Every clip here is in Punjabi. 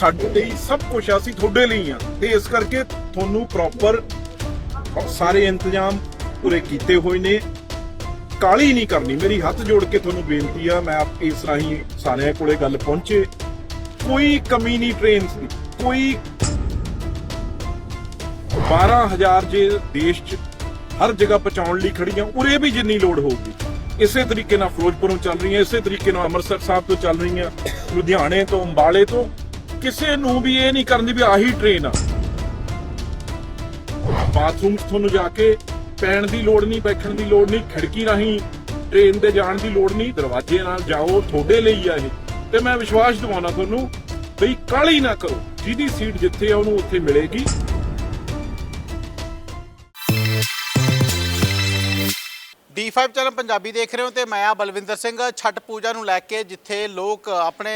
ਸਾਡੇ ਲਈ ਸਭ ਕੁਝ ਅਸੀਂ ਤੁਹਾਡੇ ਲਈ ਆ। ਤੇ ਇਸ ਕਰਕੇ ਤੁਹਾਨੂੰ ਪ੍ਰੋਪਰ ਸਾਰੇ ਇੰਤਜ਼ਾਮ ਪੂਰੇ ਕੀਤੇ ਹੋਏ ਨੇ। ਕਾਲੀ ਨਹੀਂ ਕਰਨੀ, ਮੇਰੀ ਹੱਥ ਜੋੜ ਕੇ ਤੁਹਾਨੂੰ ਬੇਨਤੀ ਆ, ਮੈਂ ਆਪ ਇਸ ਰਾਹੀਂ ਸਾਰਿਆਂ ਕੋਲੇ ਗੱਲ ਪਹੁੰਚੇ। ਕੋਈ ਕਮੀ ਨਹੀਂ ਟ੍ਰੇਨ ਦੀ, ਕੋਈ 12000 ਜੇ ਦੇਸ਼ 'ਚ ਹਰ ਜਗ੍ਹਾ ਪਹੁੰਚਾਉਣ ਲਈ ਖੜੀਆਂ, ਉਰੇ ਵੀ ਜਿੰਨੀ ਲੋੜ ਹੋਊਗੀ। ਇਸੇ ਤਰੀਕੇ ਨਾਲ ਫਿਰੋਜ਼ਪੁਰੋਂ ਚੱਲ ਰਹੀਆਂ, ਇਸੇ ਤਰੀਕੇ ਨਾਲ ਅੰਮ੍ਰਿਤਸਰ ਸਾਹਿਬ ਤੋਂ ਚੱਲ ਰਹੀਆਂ, ਲੁਧਿਆਣੇ ਤੋਂ, ਅੰਬਾਲੇ ਤੋਂ। ਕਿਸੇ ਨੂੰ ਵੀ ਇਹ ਨਹੀਂ ਕਰਨੀ ਵੀ ਆਹੀ ਟ੍ਰੇਨ ਆ। ਬਾਥਰੂਮ ਤੁਹਾਨੂੰ ਜਾ ਕੇ ਪੈਣ ਦੀ ਲੋੜ ਨਹੀਂ, ਬੈਠਣ ਦੀ ਲੋੜ ਨਹੀਂ, ਖਿੜਕੀ ਰਾਹੀਂ ਟ੍ਰੇਨ ਤੇ ਜਾਣ ਦੀ ਲੋੜ ਨਹੀਂ, ਦਰਵਾਜ਼ੇ ਨਾਲ ਜਾਓ, ਤੁਹਾਡੇ ਲਈ ਆ ਇਹ। ਤੇ ਮੈਂ ਵਿਸ਼ਵਾਸ ਦਿਵਾਉਣਾ ਤੁਹਾਨੂੰ ਬਈ ਕਾਲੀ ਨਾ ਕਰੋ, ਜਿਹਦੀ ਸੀਟ ਜਿੱਥੇ ਆ ਉਹਨੂੰ ਉੱਥੇ ਮਿਲੇਗੀ। D5 ਚੈਨਲ ਪੰਜਾਬੀ ਦੇਖ ਰਹੇ ਹੋ ਤੇ ਮੈਂ ਆ ਬਲਵਿੰਦਰ ਸਿੰਘ, ਛਠ ਪੂਜਾ ਨੂੰ ਲੈ ਕੇ ਜਿੱਥੇ ਲੋਕ ਆਪਣੇ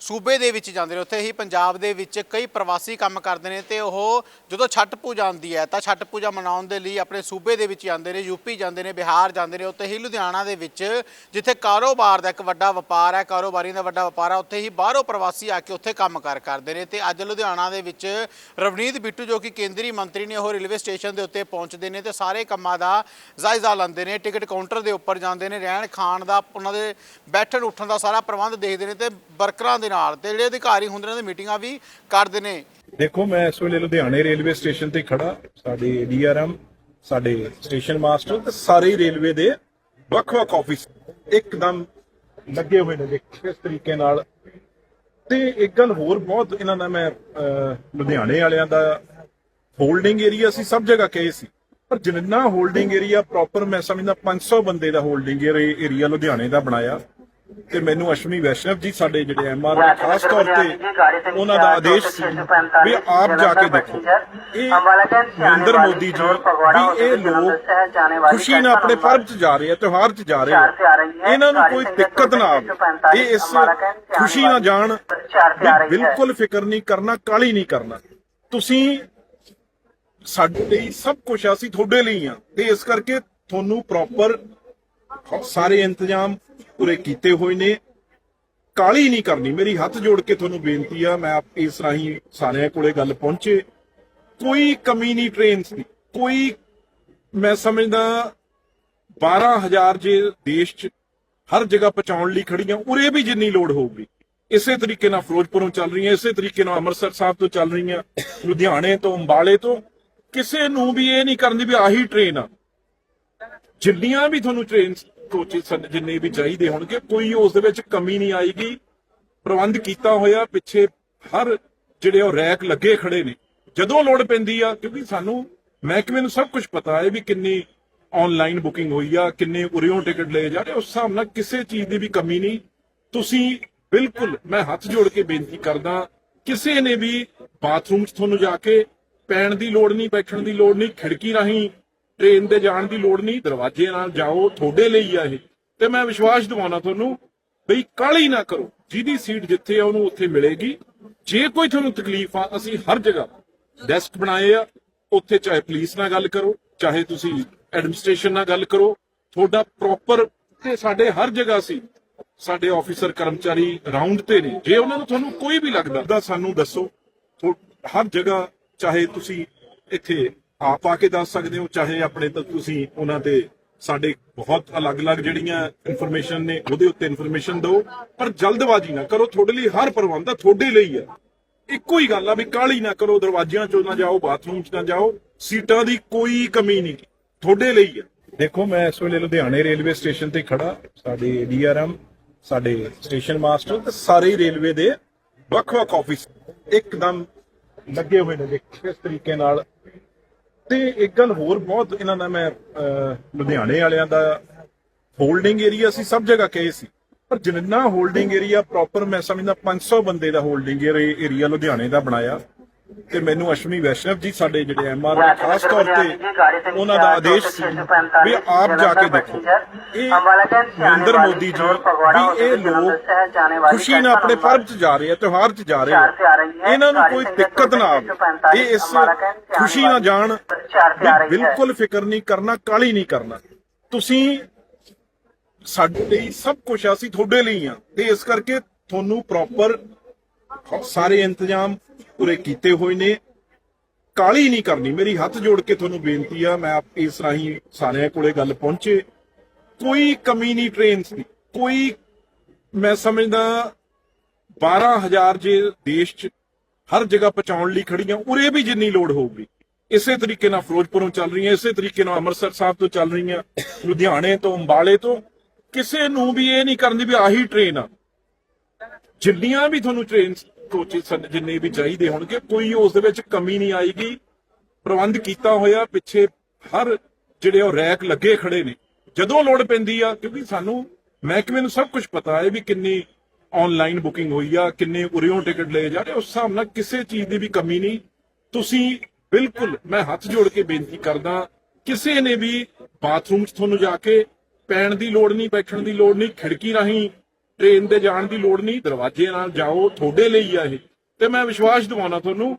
ਸੂਬੇ ਦੇ ਵਿੱਚ ਜਾਂਦੇ ਨੇ, ਉੱਥੇ ਹੀ ਪੰਜਾਬ ਦੇ ਵਿੱਚ ਕਈ ਪ੍ਰਵਾਸੀ ਕੰਮ ਕਰਦੇ ਨੇ ਤੇ ਉਹ ਜਦੋਂ ਛਠ ਪੂਜਾ ਆਉਂਦੀ ਹੈ ਤਾਂ ਛੱਟ ਪੂਜਾ ਮਨਾਉਣ ਦੇ ਲਈ ਆਪਣੇ ਸੂਬੇ ਦੇ ਵਿੱਚ ਜਾਂਦੇ ਨੇ ਯੂਪੀ ਜਾਂਦੇ ਨੇ, ਬਿਹਾਰ ਜਾਂਦੇ ਨੇ, ਉੱਥੇ ਹੀ ਲੁਧਿਆਣਾ ਦੇ ਵਿੱਚ ਜਿੱਥੇ ਕਾਰੋਬਾਰ ਦਾ ਇੱਕ ਵੱਡਾ ਵਪਾਰ ਹੈ ਕਾਰੋਬਾਰੀ ਦਾ ਵੱਡਾ ਵਪਾਰ ਹੈ, ਉੱਥੇ ਹੀ ਬਾਹਰੋਂ ਪ੍ਰਵਾਸੀ ਆ ਕੇ ਉੱਥੇ ਕੰਮ ਕੰਮਕਾਰ ਕਰਦੇ ਨੇ ਤੇ ਅੱਜ ਲੁਧਿਆਣਾ ਦੇ ਵਿੱਚ ਰਵਨੀਤ ਬਿੱਟੂ ਜੋ ਕਿ ਕੇਂਦਰੀ ਮੰਤਰੀ ਨੇ, ਉਹ ਰੇਲਵੇ ਸਟੇਸ਼ਨ ਦੇ ਉੱਤੇ ਪਹੁੰਚਦੇ ਨੇ ਤੇ ਸਾਰੇ ਕੰਮਾਂ ਦਾ ਜਾਇਜ਼ਾ ਲੈਂਦੇ ਨੇ, ਟਿਕਟ ਕਾਊਂਟਰ ਦੇ ਉੱਪਰ ਜਾਂਦੇ ਨੇ, ਰਹਿਣ ਖਾਣ ਦਾ, ਉਹਨਾਂ ਦੇ ਬੈਠਣ ਉੱਠਣ ਦਾ ਸਾਰਾ ਪ੍ਰਬੰਧ ਦੇਖਦੇ ਨੇ ਤੇ ਵਰਕਰਾਂ ਦੇ ਨਾਲ ਤੇ ਜਿਹੜੇ ਅਧਿਕਾਰੀ ਹੁੰਦੇ ਨੇ, ਉਹਨਾਂ ਮੀਟਿੰਗਾਂ ਵੀ ਕਰਦੇ ਨੇ। ਦੇਖੋ, ਮੈਂ ਇਸ ਵੇਲੇ ਲੁਧਿਆਣੇ ਰੇਲਵੇ ਸਟੇਸ਼ਨ ਤੇ ਖੜਾ। ਸਾਡੇ ਡੀਆਰਐਮ ਸਾਡੇ ਸਟੇਸ਼ਨ ਮਾਸਟਰ ਤੇ ਸਾਰੇ ਰੇਲਵੇ ਦੇ ਵੱਖ-ਵੱਖ ਆਫਿਸ ਇੱਕਦਮ ਲੱਗੇ ਹੋਏ ਨੇ ਦੇਖੋ ਕਿਸ ਤਰੀਕੇ ਨਾਲ। ਤੇ ਇੱਕ ਗੱਲ ਹੋਰ ਬਹੁਤ ਇਹਨਾਂ ਦਾ ਮੈਂ ਲੁਧਿਆਣੇ ਵਾਲਿਆਂ ਦਾ ਹੋਲਡਿੰਗ ਏਰੀਆ ਸੀ, ਸਭ ਜਗ੍ਹਾ ਕਹੇ ਸੀ। ਪਰ ਜਿੰਨਾ ਹੋਲਡਿੰਗ ਏਰੀਆ ਪ੍ਰੋਪਰ ਮੈਂ ਸਮਝਦਾ 500 ਬੰਦੇ ਦਾ ਹੋਲਡਿੰਗ ਏਰੀਆ ਲੁਧਿਆਣੇ ਦਾ ਬਣਾਇਆ। ਤੇ ਮੈਨੂੰ ਅਸ਼ਵਨੀ ਵੈਸ਼ਨਵ ਜੀ ਸਾਡੇ ਜਿਹੜੇ ਐਮਆਰ ਖਾਸ ਤੌਰ ਤੇ ਉਹਨਾਂ ਦਾ ਆਦੇਸ਼ ਸੀ ਵੀ ਆਪ ਜਾ ਕੇ ਦੇਖੋ। ਇਹ ਨਰਿੰਦਰ ਮੋਦੀ ਜੀ ਵੀ ਇਹ ਲੋਕ ਖੁਸ਼ੀ ਨਾਲ ਆਪਣੇ ਪਰਬ 'ਚ ਜਾ ਰਹੇ ਆ, ਤਿਉਹਾਰ 'ਚ ਜਾ ਰਹੇ ਆ। ਇਹਨਾਂ ਨੂੰ ਕੋਈ ਦਿੱਕਤ ਨਾ ਆਵੇ। ਇਹ ਇਸ ਖੁਸ਼ੀ ਨਾਲ ਜਾਣ ਬਿਲਕੁਲ ਫਿਕਰ ਨਹੀਂ ਕਰਨਾ ਕਾਲੀ ਨਹੀਂ ਕਰਨਾ। ਤੁਸੀਂ ਸਾਡੇ ਲਈ ਸਭ ਕੁਝ ਅਸੀਂ ਤੁਹਾਡੇ ਲਈ ਆ। ਤੇ ਇਸ ਕਰਕੇ ਤੁਹਾਨੂੰ ਪ੍ਰੋਪਰ ਸਾਰੇ ਇੰਤਜ਼ਾਮ ਪੂਰੇ ਕੀਤੇ ਹੋਏ ਨੇ। ਕਾਲੀ ਨਹੀਂ ਕਰਨੀ, ਮੇਰੀ ਹੱਥ ਜੋੜ ਕੇ ਤੁਹਾਨੂੰ ਬੇਨਤੀ ਆ, ਮੈਂ ਇਸ ਰਾਹੀਂ ਸਾਰਿਆਂ ਕੋਲੇ ਗੱਲ ਪਹੁੰਚੇ। ਕੋਈ ਕਮੀ ਨਹੀਂ ਟ੍ਰੇਨ ਦੀ। ਕੋਈ, ਮੈਂ ਸਮਝਦਾ 12000 ਜੇ ਦੇਸ਼ 'ਚ ਹਰ ਜਗ੍ਹਾ ਪਹੁੰਚਾਉਣ ਲਈ ਖੜੀਆਂ, ਉਰੇ ਵੀ ਜਿੰਨੀ ਲੋੜ ਹੋਊਗੀ। ਇਸੇ ਤਰੀਕੇ ਨਾਲ ਫਿਰੋਜ਼ਪੁਰੋਂ ਚੱਲ ਰਹੀਆਂ, ਇਸੇ ਤਰੀਕੇ ਨਾਲ ਅੰਮ੍ਰਿਤਸਰ ਸਾਹਿਬ ਤੋਂ ਚੱਲ ਰਹੀਆਂ, ਲੁਧਿਆਣੇ ਤੋਂ, ਅੰਬਾਲੇ ਤੋਂ ਕਿਸੇ ਨੂੰ ਵੀ ਇਹ ਨਹੀਂ ਕਰਨ ਦੀ ਵੀ ਆਹੀ ਟ੍ਰੇਨ ਆ। ਜਿੰਨੀਆਂ ਵੀ ਤੁਹਾਨੂੰ ਟ੍ਰੇਨ ਕੋਚਿਸ ਜਿੰਨੇ ਵੀ ਚਾਹੀਦੇ ਹੋਣਗੇ, ਕੋਈ ਉਸ ਦੇ ਵਿੱਚ ਕਮੀ ਨਹੀਂ ਆਏਗੀ। ਪ੍ਰਬੰਧ ਕੀਤਾ ਹੋਇਆ, ਪਿੱਛੇ ਹਰ ਜਿਹੜੇ ਉਹ ਰੈਕ ਲੱਗੇ ਖੜੇ ਨੇ। ਜਦੋਂ ਲੋੜ ਪੈਂਦੀ ਆ, ਕਿਉਂਕਿ ਸਾਨੂੰ ਮਹਿਕਮੇ ਨੂੰ ਸਭ ਕੁਝ ਪਤਾ ਹੈ ਵੀ ਕਿੰਨੀ ਆਨਲਾਈਨ ਬੁਕਿੰਗ ਹੋਈ ਆ, ਕਿੰਨੇ ਉਰਿਓਂ ਟਿਕਟ ਲਏ ਜਾ ਰਹੇ ਉਸ ਹਿਸਾਬ ਨਾਲ ਕਿਸੇ ਚੀਜ਼ ਦੀ ਵੀ ਕਮੀ ਨਹੀਂ। ਤੁਸੀਂ ਬਿਲਕੁਲ, ਮੈਂ ਹੱਥ ਜੋੜ ਕੇ ਬੇਨਤੀ ਕਰਦਾ, ਕਿਸੇ ਨੇ ਵੀ ਬਾਥਰੂਮ 'ਚ ਤੁਹਾਨੂੰ ਜਾ ਕੇ ਪੈਣ ਦੀ ਲੋੜ ਨਹੀਂ, ਬੈਠਣ ਦੀ ਲੋੜ ਨਹੀਂ, ਖਿੜਕੀ ਰਾਹੀਂ ਟ੍ਰੇਨ ਤੇ ਜਾਣ ਦੀ ਲੋੜ ਨਹੀਂ, ਦਰਵਾਜ਼ੇ ਨਾਲ ਜਾਓ, ਤੁਹਾਡੇ ਲਈ ਆ ਇਹ। ਤੇ ਮੈਂ ਵਿਸ਼ਵਾਸ ਦਿਵਾਉਣਾ ਤੁਹਾਨੂੰ ਬਈ ਕਾਲੀ ਨਾ ਕਰੋ। ਜਿਹਦੀ ਸੀਟ ਜਿੱਥੇ ਆ, ਉਹਨੂੰ ਉੱਥੇ ਮਿਲੇਗੀ। ਜੇ ਕੋਈ ਤੁਹਾਨੂੰ ਤਕਲੀਫ ਆ, ਅਸੀਂ ਹਰ ਜਗ੍ਹਾ ਡੈਸਕ ਬਣਾਏ ਆ। ਉੱਥੇ ਚਾਹੇ ਪੁਲਿਸ ਨਾਲ ਗੱਲ ਕਰੋ, ਚਾਹੇ ਤੁਸੀਂ ਐਡਮਿਨਿਸਟ੍ਰੇਸ਼ਨ ਨਾਲ ਗੱਲ ਕਰੋ। ਤੁਹਾਡਾ ਪ੍ਰੋਪਰ ਤੇ ਸਾਡੇ ਹਰ ਜਗ੍ਹਾ ਸੀ ਸਾਡੇ ਆਫੀਸਰ, ਕਰਮਚਾਰੀ ਰਾਉਂਡ ਤੇ ਨੇ। ਜੇ ਉਹਨਾਂ ਨੂੰ ਤੁਹਾਨੂੰ ਕੋਈ ਵੀ ਲੱਗਦਾ ਤਾਂ ਸਾਨੂੰ ਦੱਸੋ। ਹਰ ਜਗ੍ਹਾ ਚਾਹੇ ਤੁਸੀਂ ਇੱਥੇ ਆਪ ਆ ਕੇ ਦੱਸ ਸਕਦੇ ਹੋ, ਚਾਹੇ ਆਪਣੇ ਤਾਂ ਤੁਸੀਂ ਉਹਨਾਂ ਤੇ ਸਾਡੇ ਬਹੁਤ ਅਲੱਗ-ਅਲੱਗ ਜਿਹੜੀਆਂ ਇਨਫੋਰਮੇਸ਼ਨ ਨੇ, ਉਹਦੇ ਉੱਤੇ ਇਨਫੋਰਮੇਸ਼ਨ ਦਿਓ, ਪਰ ਜਲਦਬਾਜ਼ੀ ਨਾ ਕਰੋ, ਤੁਹਾਡੇ ਲਈ ਹਰ ਪ੍ਰਬੰਧ ਆ, ਤੁਹਾਡੇ ਲਈ ਆ। ਇੱਕੋ ਹੀ ਗੱਲ ਆ ਵੀ ਕਾਲੀ ਨਾ ਕਰੋ, ਦਰਵਾਜ਼ਿਆਂ ਚੋਂ ਨਾ ਜਾਓ, ਬਾਥਰੂਮ 'ਚ ਨਾ ਜਾਓ, ਸੀਟਾਂ ਦੀ ਕੋਈ ਕਮੀ ਨਹੀਂ, ਤੁਹਾਡੇ ਲਈ ਆ। ਦੇਖੋ, ਮੈਂ ਇਸ ਵੇਲੇ ਲੁਧਿਆਣੇ ਰੇਲਵੇ ਸਟੇਸ਼ਨ ਤੇ ਖੜਾ, ਸਾਡੇ ਡੀਆਰਐਮ ਸਾਡੇ ਸਟੇਸ਼ਨ ਮਾਸਟਰ ਤੇ ਸਾਰੇ ਰੇਲਵੇ ਦੇ ਵੱਖ-ਵੱਖ ਆਫਿਸ ਇੱਕਦਮ ਲੱਗੇ ਹੋਏ ਨੇ ਦੇਖੋ ਕਿਸ ਤਰੀਕੇ ਨਾਲ। ਤੇ ਇੱਕ ਗੱਲ ਹੋਰ ਬਹੁਤ ਇਹਨਾਂ ਦਾ ਮੈਂ ਅਹ, ਲੁਧਿਆਣੇ ਵਾਲਿਆਂ ਦਾ ਹੋਲਡਿੰਗ ਏਰੀਆ ਸੀ ਸਭ ਜਗ੍ਹਾ ਕਹੇ ਸੀ। ਪਰ ਜਿੰਨਾ ਹੋਲਡਿੰਗ ਏਰੀਆ ਪ੍ਰੋਪਰ ਮੈਂ ਸਮਝਦਾ 500 ਬੰਦੇ ਦਾ ਹੋਲਡਿੰਗ ਏਰੀਆ ਲੁਧਿਆਣੇ ਦਾ ਬਣਾਇਆ। ਤੇ ਮੈਨੂੰ ਅਸ਼ਵਨੀ ਵੈਸ਼ਨਵ ਜੀ ਸਾਡੇ ਜਿਹੜੇ ਐਮਆਰ ਖਾਸ ਤੌਰ ਤੇ ਉਹਨਾਂ ਦਾ ਆਦੇਸ਼ ਸੀ। ਵੀ ਆਪ ਜਾ ਕੇ ਦੇਖੋ। ਇਹ ਨਰਿੰਦਰ ਮੋਦੀ ਜੀ ਵੀ ਇਹ ਲੋਕ ਖੁਸ਼ੀ ਨਾਲ ਆਪਣੇ ਪਰਬ 'ਚ ਜਾ ਰਹੇ ਆ ਤਿਉਹਾਰ 'ਚ ਜਾ ਰਹੇ ਆ। ਇਹਨਾਂ ਨੂੰ ਕੋਈ ਦਿੱਕਤ ਨਾ ਆਵੇ। ਇਹ ਇਸ ਖੁਸ਼ੀ ਨਾਲ ਜਾਣ ਬਿਲਕੁਲ ਫਿਕਰ ਨਹੀਂ ਕਰਨਾ ਕਾਲੀ ਨਹੀਂ ਕਰਨਾ। ਤੁਸੀਂ ਸਾਡੇ ਲਈ ਸਭ ਕੁਝ ਅਸੀਂ ਤੁਹਾਡੇ ਲਈ ਆ। ਤੇ ਇਸ ਕਰਕੇ ਤੁਹਾਨੂੰ ਪ੍ਰੋਪਰ ਸਾਰੇ ਇੰਤਜ਼ਾਮ ਪੂਰੇ ਕੀਤੇ ਹੋਏ ਨੇ। ਕਾਲੀ ਨਹੀਂ ਕਰਨੀ। ਮੇਰੀ ਹੱਥ ਜੋੜ ਕੇ ਤੁਹਾਨੂੰ ਬੇਨਤੀ ਆ, ਮੈਂ ਆਪ ਇਸ ਰਾਹੀਂ ਸਾਰਿਆਂ ਕੋਲੇ ਗੱਲ ਪਹੁੰਚੇ। ਕੋਈ ਕਮੀ ਨਹੀਂ ਟ੍ਰੇਨਸ ਦੀ। ਕੋਈ, ਮੈਂ ਸਮਝਦਾ 12000 ਜੇ ਦੇਸ਼ 'ਚ ਹਰ ਜਗ੍ਹਾ ਪਹੁੰਚਾਉਣ ਲਈ ਖੜੀਆਂ, ਉਰੇ ਵੀ ਜਿੰਨੀ ਲੋੜ ਹੋਊਗੀ। ਇਸੇ ਤਰੀਕੇ ਨਾਲ ਫਿਰੋਜ਼ਪੁਰੋਂ ਚੱਲ ਰਹੀਆਂ, ਇਸੇ ਤਰੀਕੇ ਨਾਲ ਅੰਮ੍ਰਿਤਸਰ ਸਾਹਿਬ ਤੋਂ ਚੱਲ ਰਹੀਆਂ, ਲੁਧਿਆਣੇ ਤੋਂ, ਅੰਬਾਲੇ ਤੋਂ। ਕਿਸੇ ਨੂੰ ਵੀ ਇਹ ਨਹੀਂ ਕਰਨ ਦੀ ਵੀ ਆਹੀ ਟ੍ਰੇਨ ਆ। ਜਿੰਨੀਆਂ ਵੀ ਤੁਹਾਨੂੰ ਟ੍ਰੇਨ ਕੋਚਿਸ ਜਿੰਨੇ ਵੀ ਚਾਹੀਦੇ ਹੋਣਗੇ, ਕੋਈ ਉਸ ਦੇ ਵਿੱਚ ਕਮੀ ਨਹੀਂ ਆਏਗੀ। ਪ੍ਰਬੰਧ ਕੀਤਾ ਹੋਇਆ, ਪਿੱਛੇ ਹਰ ਜਿਹੜੇ ਉਹ ਰੈਕ ਲੱਗੇ ਖੜੇ ਨੇ, ਜਦੋਂ ਲੋੜ ਪੈਂਦੀ ਆ, ਕਿਉਂਕਿ ਸਾਨੂੰ ਮਹਿਕਮੇ ਨੂੰ ਸਭ ਕੁਝ ਪਤਾ ਹੈ ਵੀ ਕਿੰਨੀ ਆਨਲਾਈਨ ਬੁਕਿੰਗ ਹੋਈ ਆ, ਕਿੰਨੇ ਉਰਿਓਂ ਟਿਕਟ ਲਏ ਜਾ ਰਹੇ ਉਸ ਹਿਸਾਬ ਨਾਲ ਕਿਸੇ ਚੀਜ਼ ਦੀ ਵੀ ਕਮੀ ਨਹੀਂ। ਤੁਸੀਂ ਬਿਲਕੁਲ, ਮੈਂ ਹੱਥ ਜੋੜ ਕੇ ਬੇਨਤੀ ਕਰਦਾ, ਕਿਸੇ ਨੇ ਵੀ ਬਾਥਰੂਮ 'ਚ ਤੁਹਾਨੂੰ ਜਾ ਕੇ ਪੈਣ ਦੀ ਲੋੜ ਨਹੀਂ, ਬੈਠਣ ਦੀ ਲੋੜ ਨਹੀਂ, ਖਿੜਕੀ ਰਾਹੀਂ ਟ੍ਰੇਨ ਦੇ ਜਾਣ ਦੀ ਲੋੜ ਨਹੀਂ, ਦਰਵਾਜ਼ੇ ਨਾਲ ਜਾਓ, ਤੁਹਾਡੇ ਲਈ ਆ ਇਹ। ਤੇ ਮੈਂ ਵਿਸ਼ਵਾਸ ਦਿਵਾਉਣਾ ਤੁਹਾਨੂੰ,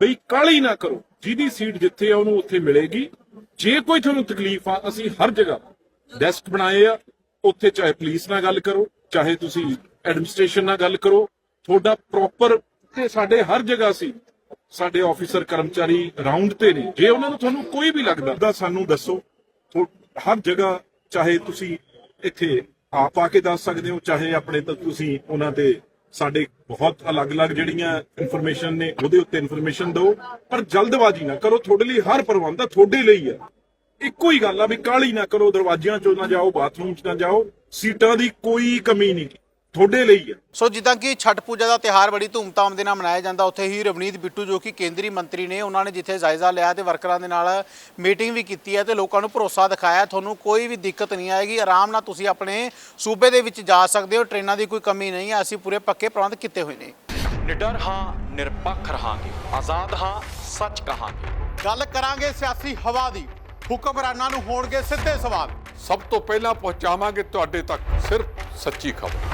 ਬਈ ਕਾਲੀ ਨਾ ਕਰੋ। ਜਿਹਦੀ ਸੀਟ ਜਿੱਥੇ ਆ, ਉਹਨੂੰ ਉੱਥੇ ਮਿਲੇਗੀ। ਜੇ ਕੋਈ ਤੁਹਾਨੂੰ ਤਕਲੀਫ ਆ, ਅਸੀਂ ਹਰ ਜਗ੍ਹਾ ਡੈਸਕ ਬਣਾਏ ਆ। ਉੱਥੇ ਚਾਹੇ ਪੁਲਿਸ ਨਾਲ ਗੱਲ ਕਰੋ, ਚਾਹੇ ਤੁਸੀਂ ਐਡਮਿਨਿਸਟ੍ਰੇਸ਼ਨ ਨਾਲ ਗੱਲ ਕਰੋ। ਤੁਹਾਡਾ ਪ੍ਰੋਪਰ ਤੇ ਸਾਡੇ ਹਰ ਜਗ੍ਹਾ ਸੀ। ਸਾਡੇ ਆਫੀਸਰ, ਕਰਮਚਾਰੀ ਰਾਉਂਡ ਤੇ ਨੇ। ਜੇ ਉਹਨਾਂ ਨੂੰ ਤੁਹਾਨੂੰ ਕੋਈ ਵੀ ਲੱਗਦਾ ਤਾਂ ਸਾਨੂੰ ਦੱਸੋ। ਹਰ ਜਗ੍ਹਾ ਚਾਹੇ ਤੁਸੀਂ ਇੱਥੇ ਆਪ ਆ ਕੇ ਦੱਸ ਸਕਦੇ ਹੋ, ਚਾਹੇ ਆਪਣੇ ਤਾਂ ਤੁਸੀਂ ਉਹਨਾਂ ਤੇ ਸਾਡੇ ਬਹੁਤ ਅਲੱਗ-ਅਲੱਗ ਜਿਹੜੀਆਂ ਇਨਫੋਰਮੇਸ਼ਨ ਨੇ, ਉਹਦੇ ਉੱਤੇ ਇਨਫੋਰਮੇਸ਼ਨ ਦਿਓ, ਪਰ ਜਲਦਬਾਜ਼ੀ ਨਾ ਕਰੋ, ਤੁਹਾਡੇ ਲਈ ਹਰ ਪ੍ਰਬੰਧ ਆ, ਤੁਹਾਡੇ ਲਈ ਆ। ਇੱਕੋ ਹੀ ਗੱਲ ਆ ਵੀ ਕਾਲੀ ਨਾ ਕਰੋ, ਦਰਵਾਜ਼ਿਆਂ ਚੋਂ ਨਾ ਜਾਓ, ਬਾਥਰੂਮ 'ਚ ਨਾ ਜਾਓ, ਸੀਟਾਂ ਦੀ ਕੋਈ ਕਮੀ ਨਹੀਂ। ਤੁਹਾਡੇ ਲਈ ਆ ਸੋ ਜਿੱਦਾਂ ਕਿ ਛਠ ਪੂਜਾ ਦਾ ਤਿਹਾਰ ਬੜੀ ਧੂਮਧਾਮ ਦੇ ਨਾਲ ਮਨਾਇਆ ਜਾਂਦਾ ਉੱਥੇ ਹੀ ਰਵਨੀਤ ਬਿੱਟੂ ਜੋ ਕਿ ਕੇਂਦਰੀ ਮੰਤਰੀ ਨੇ ਉਹਨਾਂ ਨੇ ਜਿੱਥੇ ਜਾਇਜ਼ਾ ਲਿਆ ਤੇ ਵਰਕਰਾਂ ਦੇ ਨਾਲ ਮੀਟਿੰਗ ਵੀ ਕੀਤੀ ਹੈ ਤੇ ਲੋਕਾਂ ਨੂੰ ਭਰੋਸਾ ਦਿਖਾਇਆ। ਤੁਹਾਨੂੰ ਕੋਈ ਵੀ ਦਿੱਕਤ ਨਹੀਂ ਆਏਗੀ ਆਰਾਮ ਨਾਲ ਤੁਸੀਂ ਆਪਣੇ ਸੂਬੇ ਦੇ ਵਿੱਚ ਜਾ ਸਕਦੇ ਹੋ ਟ੍ਰੇਨਾਂ ਦੀ ਕੋਈ ਕਮੀ ਨਹੀਂ ਹੈ ਅਸੀਂ ਪੂਰੇ ਪੱਕੇ ਪ੍ਰਬੰਧ ਕੀਤੇ ਹੋਏ ਨੇ। ਨਿਡਰ ਹਾਂ ਨਿਰਪੱਖ ਰਹਾਂਗੇ ਆਜ਼ਾਦ ਹਾਂ ਸੱਚ ਕਹਾਂਗੇ। ਗੱਲ ਕਰਾਂਗੇ ਸਿਆਸੀ ਹਵਾ ਦੀ ਹੁਕਮਰਾਨਾਂ ਨੂੰ ਹੋਣਗੇ ਸਿੱਧੇ ਸਵਾਲ। ਸਭ ਤੋਂ ਪਹਿਲਾਂ ਪਹੁੰਚਾਵਾਂਗੇ ਤੁਹਾਡੇ ਤੱਕ ਸਿਰਫ ਸੱਚੀ ਖਬਰ।